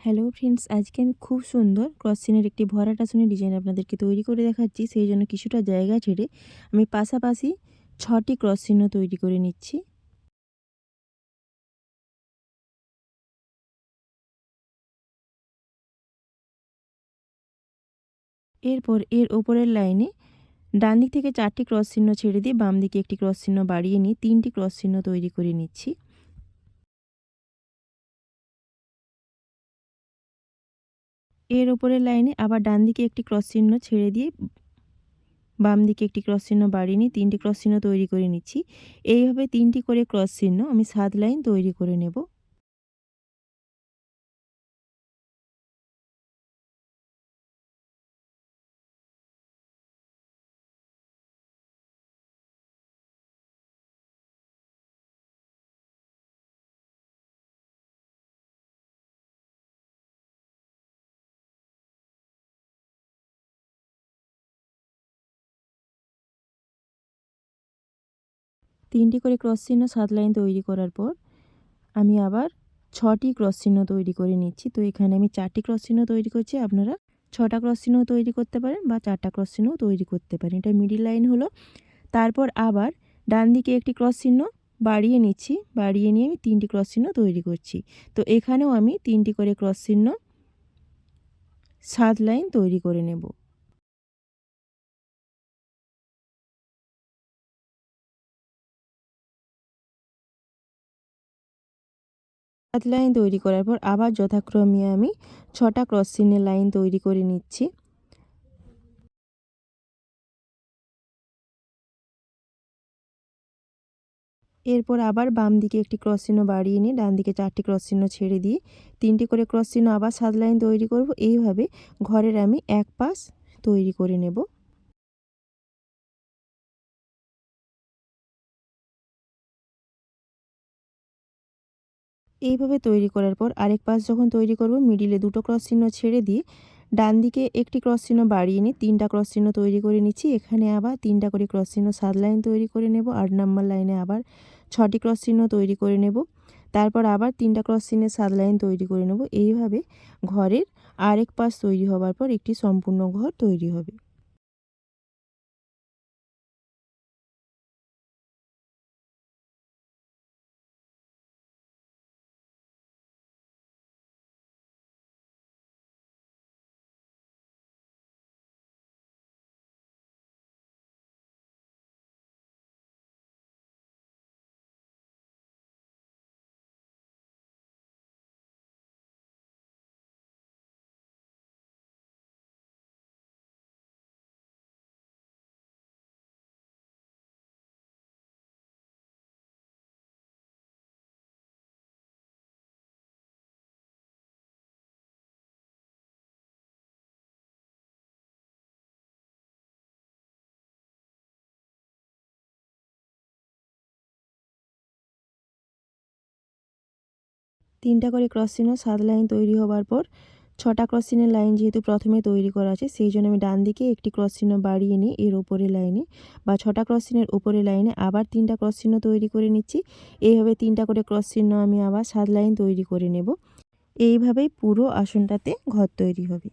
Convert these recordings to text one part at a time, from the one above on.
Hello friends আজকে আমি খুব সুন্দর ক্রসচিনের একটি ভরা টাসনের ডিজাইন আপনাদেরকে তৈরি করে দেখাচ্ছি, সেই জন্য কিছুটা জায়গা ছেড়ে আমি পাশাপাশি ছটি ক্রস চিহ্ন তৈরি করে নিচ্ছি। এরপর এর ওপরের লাইনে ডান দিক থেকে চারটি ক্রস চিহ্ন ছেড়ে দিয়ে বাম দিকে একটি ক্রস চিহ্ন বাড়িয়ে নিয়ে তিনটি ক্রস চিহ্ন তৈরি করে নিচ্ছি। এর ওপরের লাইনে আবার ডান দিকে একটি ক্রস চিহ্ন ছেড়ে দিয়ে বাম দিকে একটি ক্রস চিহ্ন বাড়িয়ে নিয়ে তিনটি ক্রস চিহ্ন তৈরি করে নিচ্ছি। এইভাবে তিনটি করে ক্রস চিহ্ন আমি সাত লাইন তৈরি করে নেব। তিনটি করে ক্রস চিহ্ন সাত লাইন তৈরি করার পর আমি আবার ছটি ক্রস চিহ্ন তৈরি করে নিচ্ছি। তো এখানে আমি চারটি ক্রস চিহ্ন তৈরি করছি। আপনারা ছটা ক্রস চিহ্ন তৈরি করতে পারেন বা চারটা ক্রস চিহ্নও তৈরি করতে পারেন। এটা মিডিল লাইন হলো। তারপর আবার ডান দিকে একটি ক্রস চিহ্ন বাড়িয়ে নিচ্ছি। বাড়িয়ে নিয়ে আমি তিনটি ক্রস চিহ্ন তৈরি করছি। তো এখানেও আমি তিনটি করে ক্রস চিহ্ন সাত লাইন তৈরি করে নেব। সাত লাইন তৈরি করার পর আবার যথাক্রমে আমি ছটা ক্রস চিহ্নের লাইন তৈরি করে নিচ্ছি। এরপর আবার বাম দিকে একটি ক্রস চিহ্ন বাড়িয়ে নিয়ে ডান দিকে চারটি ক্রস চিহ্ন ছেড়ে দিয়ে তিনটি করে ক্রস চিহ্ন আবার সাত লাইন তৈরি করব। এইভাবে ঘরের আমি এক পাশ তৈরি করে নেব। এইভাবে তৈরি করার পর আরেক পাশ যখন তৈরি করব মিডিলে দুটো ক্রস চিহ্ন ছেড়ে দিয়ে ডান দিকে একটি ক্রস চিহ্ন বাড়িয়ে নিয়ে তিনটা ক্রস চিহ্ন তৈরি করে নিচ্ছি। এখানে আবার তিনটা করে ক্রস চিহ্ন সাত লাইন তৈরি করে নেব আট নম্বর লাইনে আবার ছটি ক্রস চিহ্ন তৈরি করে নেব। তারপর আবার তিনটা ক্রস চিহ্নের সাত লাইন তৈরি করে নেব। এইভাবে ঘরের আরেক পাশ তৈরি হবার পর একটি সম্পূর্ণ ঘর তৈরি হবে। তিনটা করে ক্রস চিহ্ন, সাত লাইন তৈরি হবার পর ছটা ক্রস চিহ্নের লাইন যেহেতু প্রথমে তৈরি করা আছে, সেই জন্য আমি ডান দিকে একটি ক্রস চিহ্ন বাড়িয়ে নিই এর ওপরে লাইনে বা ছটা ক্রস চিহ্নের উপরে লাইনে আবার তিনটা ক্রস চিহ্ন তৈরি করে নিচ্ছি। এইভাবে তিনটা করে ক্রস চিহ্ন আমি আবার সাত লাইন তৈরি করে নেব। এইভাবেই পুরো আসনটাতে ঘর তৈরি হবে।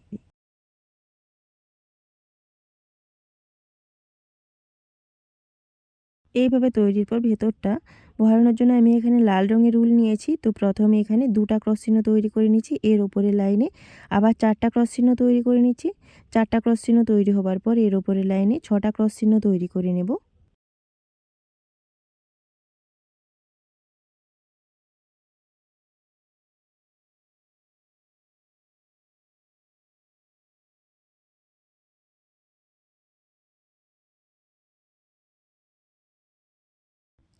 এইভাবে তৈরির পর ভেতরটা ভরানোর জন্য আমি এখানে লাল রঙের রুল নিয়েছি। তো প্রথমে এখানে দুটা ক্রস চিহ্ন তৈরি করে নিচ্ছি। এর ওপরে লাইনে আবার চারটা ক্রস চিহ্ন তৈরি করে নিচ্ছি। চারটা ক্রস চিহ্ন তৈরি হবার পর এর ওপরে লাইনে ছটা ক্রস চিহ্ন তৈরি করে নেব।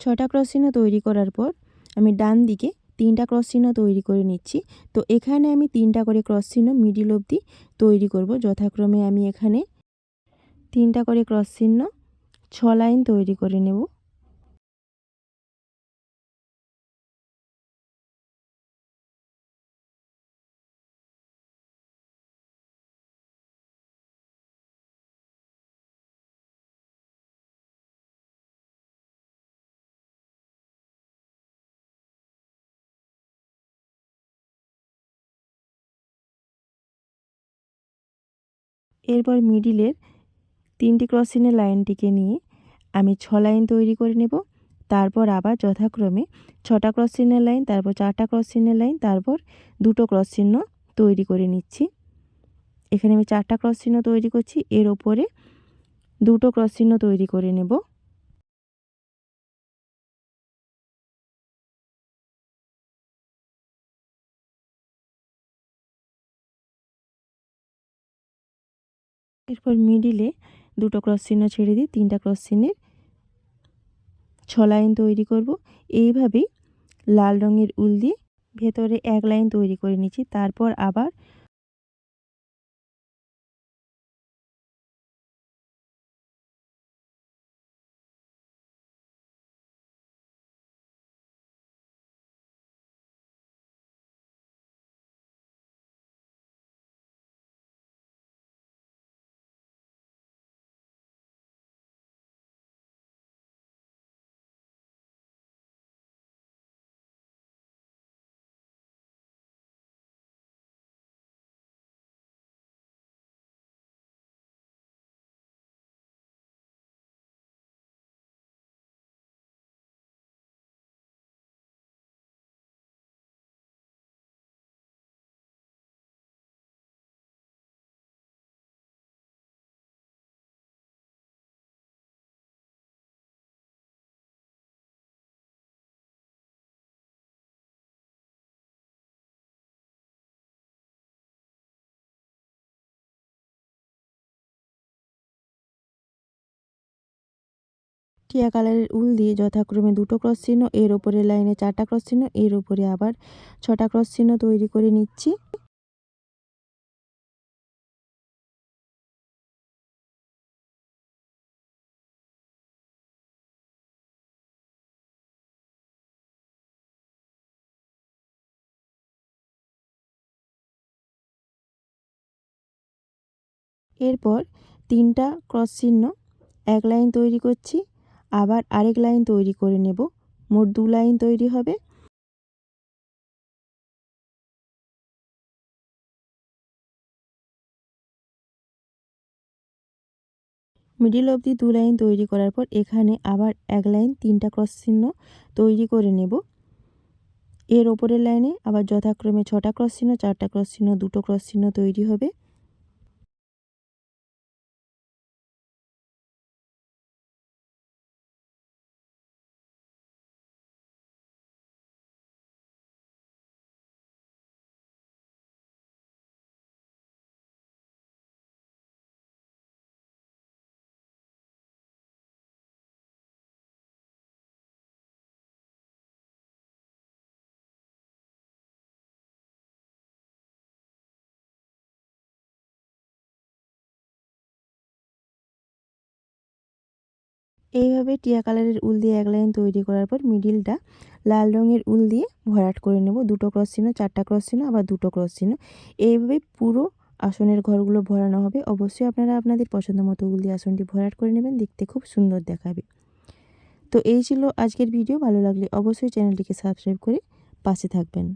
ছটা ক্রস চিহ্ন তৈরি করার পর আমি ডান দিকে তিনটা ক্রস চিহ্ন তৈরি করে নিচ্ছি। তো এখানে আমি তিনটা করে ক্রস চিহ্ন মিডিল অবধি তৈরি করব। যথাক্রমে আমি এখানে তিনটা করে ক্রস চিহ্ন ছ লাইন তৈরি করে নেব। এরপর মিডিলের তিনটি ক্রসিনের লাইনটিকে নিয়ে আমি ছ লাইন তৈরি করে নেব। তারপর আবার যথাক্রমে ছটা ক্রস চিহ্নের লাইন, তারপর চারটা ক্রস চিহ্নের লাইন, তারপর দুটো ক্রস চিহ্ন তৈরি করে নিচ্ছি। এখানে আমি চারটা ক্রস চিহ্ন তৈরি করছি। এর ওপরে দুটো ক্রস চিহ্ন তৈরি করে নেব। এরপর মিডিলে দুটো ক্রস চিহ্ন ছেড়ে দিয়ে তিনটা ক্রস চিহ্নের ছ লাইন তৈরি করব। এইভাবেই লাল রঙের উল দিয়ে ভেতরে এক লাইন তৈরি করে নিচ্ছি। তারপর আবার টিয়া কালারের উল দিয়ে যথাক্রমে দুটো ক্রস চিহ্ন, এর ওপরে লাইনে চারটা ক্রস চিহ্ন, এর ওপরে আবার ছটা ক্রস চিহ্ন তৈরি করে নিচ্ছি। এরপর তিনটা ক্রস চিহ্ন, এক লাইন তৈরি করছি। আবার আরেক লাইন তৈরি করে নেব। মোট দু লাইন তৈরি হবে। মিডিল অবধি দু লাইন তৈরি করার পর এখানে আবার এক লাইন তিনটা ক্রস চিহ্ন তৈরি করে নেব। এর ওপরের লাইনে আবার যথাক্রমে ছটা ক্রস চিহ্ন, চারটা ক্রস চিহ্ন, দুটো ক্রস চিহ্ন তৈরি হবে। এইভাবে টিয়া কালারের উল দিয়ে এক লাইন তৈরি করার পর মিডিলটা লাল রঙের উল দিয়ে ভরাট করে নেব। দুটো ক্রস চিহ্ন, চারটা ক্রস চিহ্ন, আবার দুটো ক্রস চিহ্ন। এইভাবে পুরো আসনের ঘরগুলো ভরানো হবে। অবশ্যই আপনারা আপনাদের পছন্দ মতো উল দিয়ে আসনটি ভরাট করে নেবেন, দেখতে খুব সুন্দর দেখাবে। তো এই ছিল আজকের ভিডিও, ভালো লাগলে অবশ্যই চ্যানেলটিকে সাবস্ক্রাইব করে পাশে থাকবেন।